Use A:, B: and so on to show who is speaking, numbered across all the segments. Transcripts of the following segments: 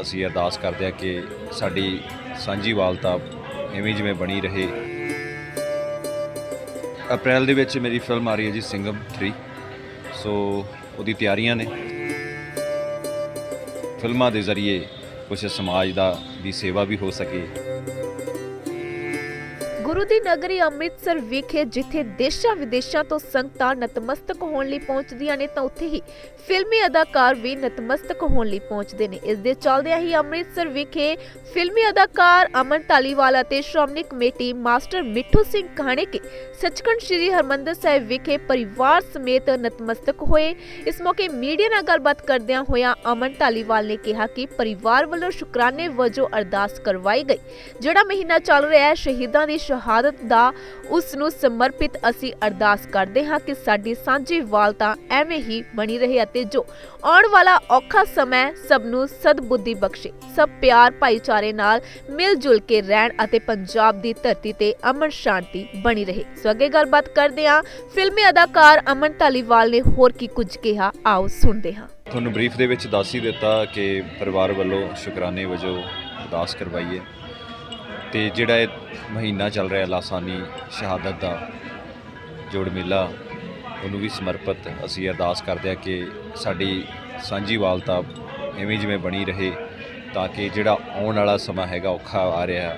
A: ਅਸੀਂ ਅਰਦਾਸ ਕਰਦੇ ਹਾਂ ਕਿ ਸਾਡੀ ਸਾਂਝੀ ਵਾਲਤਾ ਐਵੇਂ ਜਿਵੇਂ ਬਣੀ ਰਹੇ। ਅਪ੍ਰੈਲ ਦੇ ਵਿੱਚ ਮੇਰੀ ਫਿਲਮ ਆ ਰਹੀ ਹੈ ਜੀ ਸਿੰਗਮ 3 ਸੋ ਉਹਦੀ ਤਿਆਰੀਆਂ ਨੇ। ਫਿਲਮਾਂ ਦੇ ਜ਼ਰੀਏ ਕੁਝ ਸਮਾਜ ਦਾ ਦੀ ਸੇਵਾ ਵੀ ਹੋ ਸਕੇ।
B: ਗੁਰੂ ਦੀ ਨਗਰੀ ਅੰਮ੍ਰਿਤਸਰ ਵਿਖੇ ਜਿੱਥੇ ਦੇਸ਼ਾਂ ਵਿਦੇਸ਼ਾਂ ਤੋਂ ਸੰਗਤਾਂ ਨਤਮਸਤਕ ਹੋਣ ਲਈ ਪਹੁੰਚਦੀਆਂ ਨੇ, ਤਾਂ ਉੱਥੇ ਹੀ ਫਿਲਮੀ ਅਦਾਕਾਰ ਵੀ ਨਤਮਸਤਕ ਹੋਣ ਲਈ ਪਹੁੰਚਦੇ ਨੇ। ਇਸ ਦੇ ਚੱਲਦਿਆਂ ਹੀ ਅੰਮ੍ਰਿਤਸਰ ਵਿਖੇ ਫਿਲਮੀ ਅਦਾਕਾਰ ਅਮਨ ਧਾਲੀਵਾਲ ਅਤੇ ਸ਼੍ਰੋਮਣੀ ਕਮੇਟੀ ਮਾਸਟਰ ਮਿੱਠੂ ਸਿੰਘ ਕਹਾਣੇਕੇ ਸੱਚਖੰਡ ਸ੍ਰੀ ਹਰਮੰਦਰ ਸਾਹਿਬ ਵਿਖੇ ਪਰਿਵਾਰ ਸਮੇਤ ਨਤਮਸਤਕ ਹੋਏ। ਇਸ ਮੌਕੇ ਮੀਡੀਆ ਨਾਲ ਗੱਲਬਾਤ ਕਰਦਿਆਂ ਹੋਇਆ ਅਮਨ ਧਾਲੀਵਾਲ ਨੇ ਕਿਹਾ ਕਿ ਪਰਿਵਾਰ ਵੱਲੋਂ ਸ਼ੁਕਰਾਨੇ ਵਜੋਂ ਅਰਦਾਸ ਕਰਵਾਈ ਗਈ। ਜਿਹੜਾ ਮਹੀਨਾ ਚੱਲ ਰਿਹਾ ਹੈ, ਸ਼ਹੀਦਾਂ ਦੀ ਸ਼ਹਾਦਤ ਦਾ ਉਸ ਨੂੰ ਸਮਰਪਿਤ ਅਸੀਂ ਅਰਦਾਸ ਕਰਦੇ ਹਾਂ ਕਿ ਸਾਡੀ ਸਾਂਝੀ ਵਾਲਤਾ ਐਵੇਂ ਹੀ ਬਣੀ ਰਹੇ ਅਤੇ ਜੋ ਆਉਣ ਵਾਲਾ ਔਖਾ ਸਮਾਂ ਸਭ ਨੂੰ ਸਦਬੁੱਧੀ ਬਖਸ਼ੇ। ਸਭ ਪਿਆਰ ਭਾਈਚਾਰੇ ਨਾਲ ਮਿਲ ਜੁਲ ਕੇ ਰਹਿਣ ਅਤੇ ਪੰਜਾਬ ਦੀ ਧਰਤੀ ਤੇ ਅਮਨ ਸ਼ਾਂਤੀ ਬਣੀ ਰਹੇ। ਸੋ ਅੱਗੇ ਗੱਲਬਾਤ ਕਰਦੇ ਹਾਂ। ਫਿਲਮੀ ਅਦਾਕਾਰ ਅਮਨ ਧਾਲੀਵਾਲ ਨੇ ਹੋਰ ਕੀ ਕੁਝ ਕਿਹਾ? ਆਓ ਸੁਣਦੇ ਹਾਂ।
A: ਤੁਹਾਨੂੰ ਬਰੀਫ ਦੇ ਵਿੱਚ ਦੱਸ ਹੀ ਦਿੱਤਾ ਕਿ ਪਰਿਵਾਰ ਵੱਲੋਂ ਸ਼ੁਕਰਾਨੇ ਵਜੋਂ ਅਰਦਾਸ ਕਰਵਾਈ ਤੇ ਜਿਹੜਾ ਇਹ ਮਹੀਨਾ ਚੱਲ ਰਿਹਾ ਲਾਸਾਨੀ ਸ਼ਹਾਦਤ ਦਾ ਜੋੜ ਮੇਲਾ, ਉਹਨੂੰ ਵੀ ਸਮਰਪਿਤ ਅਸੀਂ ਅਰਦਾਸ ਕਰਦੇ ਹਾਂ ਕਿ ਸਾਡੀ ਸਾਂਝੀ ਵਾਲਤਾ ਐਵੇਂ ਜਿਵੇਂ ਬਣੀ ਰਹੇ ਤਾਂ ਕਿ ਜਿਹੜਾ ਆਉਣ ਵਾਲਾ ਸਮਾਂ ਹੈਗਾ ਔਖਾ ਆ ਰਿਹਾ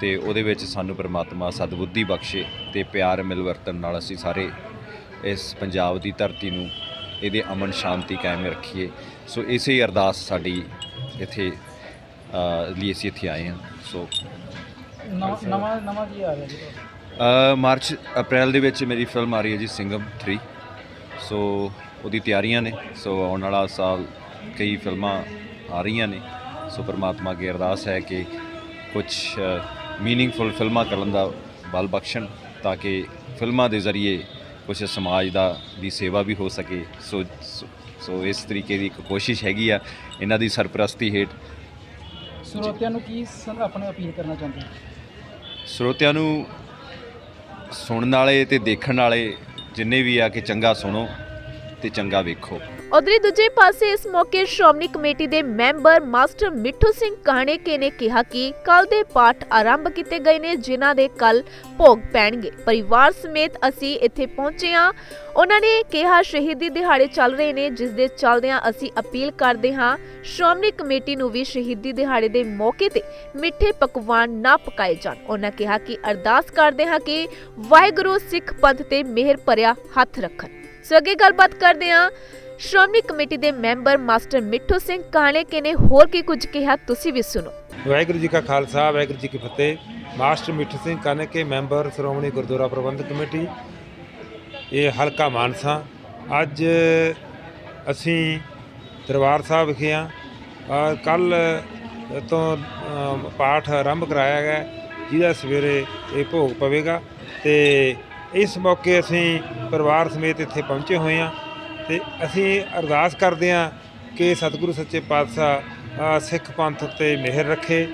A: ਤੇ ਉਹਦੇ ਵਿੱਚ ਸਾਨੂੰ ਪ੍ਰਮਾਤਮਾ ਸਦਬੁੱਧੀ ਬਖਸ਼ੇ ਤੇ ਪਿਆਰ ਮਿਲ ਮਿਲਵਰਤਨ ਨਾਲ ਅਸੀਂ ਸਾਰੇ ਇਸ ਪੰਜਾਬ ਦੀ ਧਰਤੀ ਨੂੰ ਇਹਦੇ ਅਮਨ ਸ਼ਾਂਤੀ ਕਾਇਮ ਰੱਖੀਏ। ਸੋ ਇਸੇ ਅਰਦਾਸ ਸਾਡੀ ਇੱਥੇ ਲਈ ਅਸੀਂ ਇੱਥੇ ਆਏ ਹਾਂ। ਸੋ
C: ਨਵਾਂ ਨਵਾਂ ਨਵਾਂ ਕੀ ਆ ਰਿਹਾ ਜੀ? ਤੁਹਾਡਾ?
A: ਅ, ਮਾਰਚ ਅਪ੍ਰੈਲ ਦੇ ਵਿੱਚ ਮੇਰੀ ਫਿਲਮ ਆ ਰਹੀ ਹੈ ਜੀ ਸਿੰਘਮ 3 ਸੋ ਉਹਦੀ ਤਿਆਰੀਆਂ ਨੇ। ਸੋ ਆਉਣ ਵਾਲਾ ਸਾਲ ਕਈ ਫਿਲਮਾਂ ਆ ਰਹੀਆਂ ਨੇ। ਸੋ ਪ੍ਰਮਾਤਮਾ ਅੱਗੇ ਅਰਦਾਸ ਹੈ ਕਿ ਕੁਝ ਮੀਨਿੰਗਫੁਲ ਫਿਲਮਾਂ ਕਰਨ ਦਾ ਬਲ ਬਖਸ਼ਣ ਤਾਂ ਕਿ ਫਿਲਮਾਂ ਦੇ ਜ਼ਰੀਏ ਕੁਝ ਸਮਾਜ ਦਾ ਦੀ ਸੇਵਾ ਵੀ ਹੋ ਸਕੇ। ਸੋ ਸੋ- ਸੋ ਇਸ ਤਰੀਕੇ ਦੀ ਇੱਕ ਕੋਸ਼ਿਸ਼ ਹੈਗੀ ਆ। ਇਹਨਾਂ ਦੀ ਸਰਪ੍ਰਸਤੀ ਹੇਠ
C: ਸਰੋਤਿਆਂ ਨੂੰ ਕੀ ਸ- ਆਪਣੇ ਅਪੀਲ ਕਰਨਾ ਚਾਹੁੰਦੇ ਹੋ?
A: ਸਰੋਤਿਆਂ ਨੂੰ ਸੁਣਨ ਵਾਲੇ ਤੇ ਦੇਖਣ ਵਾਲੇ ਜਿੰਨੇ ਵੀ ਆ ਕਿ ਚੰਗਾ ਸੁਣੋ ਤੇ ਚੰਗਾ ਵੇਖੋ।
B: ਉਧਰੀ ਦੂਜੇ ਪਾਸੇ ਇਸ ਮੌਕੇ ਸ਼੍ਰੋਮਣੀ ਕਮੇਟੀ ਦੇ ਮੈਂਬਰ ਮਾਸਟਰ ਮਿੱਠੂ ਸਿੰਘ ਕਹਾਣੇਕੇ ਨੇ ਕਿਹਾ ਕਿ ਕੱਲ ਦੇ ਪਾਠ ਆਰੰਭ ਕੀਤੇ ਗਏ ਨੇ, ਜਿਨ੍ਹਾਂ ਦੇ ਕੱਲ ਭੋਗ ਪੈਣਗੇ। ਪਰਿਵਾਰ ਸਮੇਤ ਅਸੀਂ ਇੱਥੇ ਪਹੁੰਚੇ ਹਾਂ। ਉਹਨਾਂ ਨੇ ਕਿਹਾ, ਸ਼ਹੀਦੀ ਦਿਹਾੜੇ ਚੱਲ ਰਹੇ ਨੇ, ਜਿਸ ਦੇ ਚੱਲਦਿਆਂ ਅਸੀਂ ਅਪੀਲ ਕਰਦੇ ਹਾਂ, ਸ਼੍ਰੋਮਣੀ ਕਮੇਟੀ ਨੂੰ ਵੀ ਸ਼ਹੀਦੀ ਦਿਹਾੜੇ ਦੇ ਮੌਕੇ ਤੇ ਮਿੱਠੇ ਪਕਵਾਨ ਨਾ ਪਕਾਏ ਜਾਣ। ਉਹਨਾਂ ਕਿਹਾ ਕਿ ਅਰਦਾਸ ਕਰਦੇ ਹਾਂ ਕਿ ਵਾਹਿਗੁਰੂ ਸਿੱਖ ਪੰਥ ਤੇ ਮਿਹਰ ਭਰਿਆ ਹੱਥ ਰੱਖਣ। ਸੋ ਅੱਗੇ ਗੱਲਬਾਤ ਕਰਦੇ ਹਾਂ। ਸ਼੍ਰੋਮਣੀ ਕਮੇਟੀ ਦੇ ਮੈਂਬਰ ਮਾਸਟਰ ਮਿੱਠੂ ਸਿੰਘ ਕਾਣੇਕੇ ਨੇ ਹੋਰ ਕੀ ਕੁਝ ਕਿਹਾ, ਤੁਸੀਂ ਵੀ ਸੁਣੋ।
D: ਵਾਹਿਗੁਰੂ ਜੀ ਕਾ ਖਾਲਸਾ, ਵਾਹਿਗੁਰੂ ਜੀ ਕੀ ਫਤਿਹ। Master Mithu Singh Kanke member Shiromani Gurdwara Prabandhak committee. ਇਹ ਹਲਕਾ ਮਾਨਸਾ। ਅੱਜ ਅਸੀਂ ਦਰਬਾਰ ਸਾਹਿਬ ਵਿਖੇ ਆ ਕੱਲ ਤੋਂ ਪਾਠ ਆਰੰਭ ਕਰਾਇਆ ਗਿਆ। ਜਿਹਦਾ ਸਵੇਰੇ ਇਹ ਭੋਗ ਪਵੇਗਾ ਤੇ ਇਸ ਮੌਕੇ ਅਸੀਂ ਪਰਿਵਾਰ ਸਮੇਤ ਇੱਥੇ ਪਹੁੰਚੇ ਹੋਏ ਹਾਂ ਤੇ ਅਸੀਂ ਅਰਦਾਸ ਕਰਦੇ ਹਾਂ ਕਿ ਸਤਿਗੁਰੂ ਸੱਚੇ ਪਾਤਸ਼ਾਹ ਸਿੱਖ ਪੰਥ ਉੱਤੇ ਮਿਹਰ ਰੱਖੇ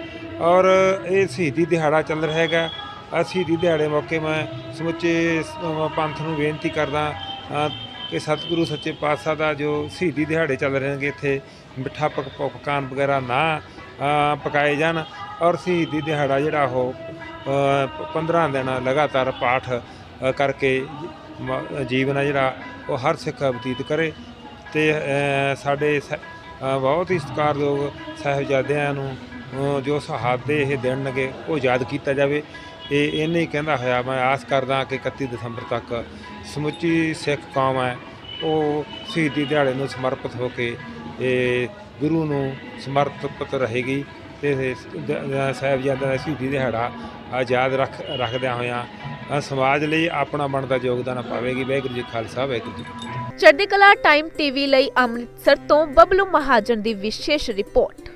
D: ਔਰ ਇਹ ਸ਼ਹੀਦੀ ਦਿਹਾੜਾ ਚੱਲ ਰਿਹਾ ਹੈਗਾ। ਅ, ਸ਼ਹੀਦੀ ਦਿਹਾੜੇ ਮੌਕੇ ਮੈਂ ਸਮੁੱਚੇ ਪੰਥ ਨੂੰ ਬੇਨਤੀ ਕਰਦਾ ਕਿ ਸਤਿਗੁਰੂ ਸੱਚੇ ਪਾਤਸ਼ਾਹ ਦਾ ਜੋ ਸ਼ਹੀਦੀ ਦਿਹਾੜੇ ਚੱਲ ਰਹੇ ਨੇਗੇ ਇੱਥੇ ਮਿੱਠਾ ਪਕ ਪਕਵਾਨ ਵਗੈਰਾ ਨਾ ਪਕਾਏ ਜਾਣ ਔਰ ਸ਼ਹੀਦੀ ਦਿਹਾੜਾ ਜਿਹੜਾ ਉਹ ਅ, 15 ਦਿਨ ਲਗਾਤਾਰ ਪਾਠ ਕਰਕੇ ਜੀਵਨ ਆ ਜਿਹੜਾ, ਉਹ ਹਰ ਸਿੱਖ ਬਤੀਤ ਕਰੇ। ਤੇ ਸਾਡੇ ਸ- ਬਹੁਤ ਹੀ ਸਤਿਕਾਰਯੋਗ ਸਾਹਿਬਜ਼ਾਦਿਆਂ ਨੂੰ ਜੋ ਸ਼ਹਾਦਤ ਦੇ ਇਹ ਦਿਨ ਉਹ ਯਾਦ ਕੀਤਾ ਜਾਵੇ। ਇਹ ਇਹਨੇ ਹੀ ਕਹਿੰਦਾ ਹੋਇਆ, ਮੈਂ ਆਸ ਕਰਦਾ ਕਿ 31 ਦਸੰਬਰ ਤੱਕ ਸਮੁੱਚੀ ਸਿੱਖ ਕੌਮ ਹੈ। ਉਹ ਸ਼ਹੀਦੀ ਦਿਹਾੜੇ ਨੂੰ ਸਮਰਪਿਤ ਹੋ ਕੇ, ਇਹ ਗੁਰੂ ਨੂੰ ਸਮਰਪਿਤ ਰਹੇਗੀ। ਤੇ ਸਾਹਿਬਜ਼ਾਦਿਆਂ ਦਾ ਸ਼ਹੀਦੀ ਦਿਹਾੜਾ ਆਜ਼ਾਦ ਰੱਖ, ਰੱਖਦਿਆਂ ਹੋਇਆਂ ਸਮਾਜ ਲਈ ਆਪਣਾ ਬਣਦਾ ਯੋਗਦਾਨ ਪਾਵੇਗੀ ਵਾਹਿਗੁਰੂ ਜੀ ਖਾਲਸਾ, ਵਾਹਿਗੁਰੂ ਜੀ ਕੀ
B: ਚੜ੍ਹਦੀ ਕਲਾ ਟਾਈਮ ਟੀਵੀ ਲਈ ਅੰਮ੍ਰਿਤਸਰ ਤੋਂ ਬਬਲੂ ਮਹਾਜਨ ਦੀ ਵਿਸ਼ੇਸ਼ ਰਿਪੋਰਟ।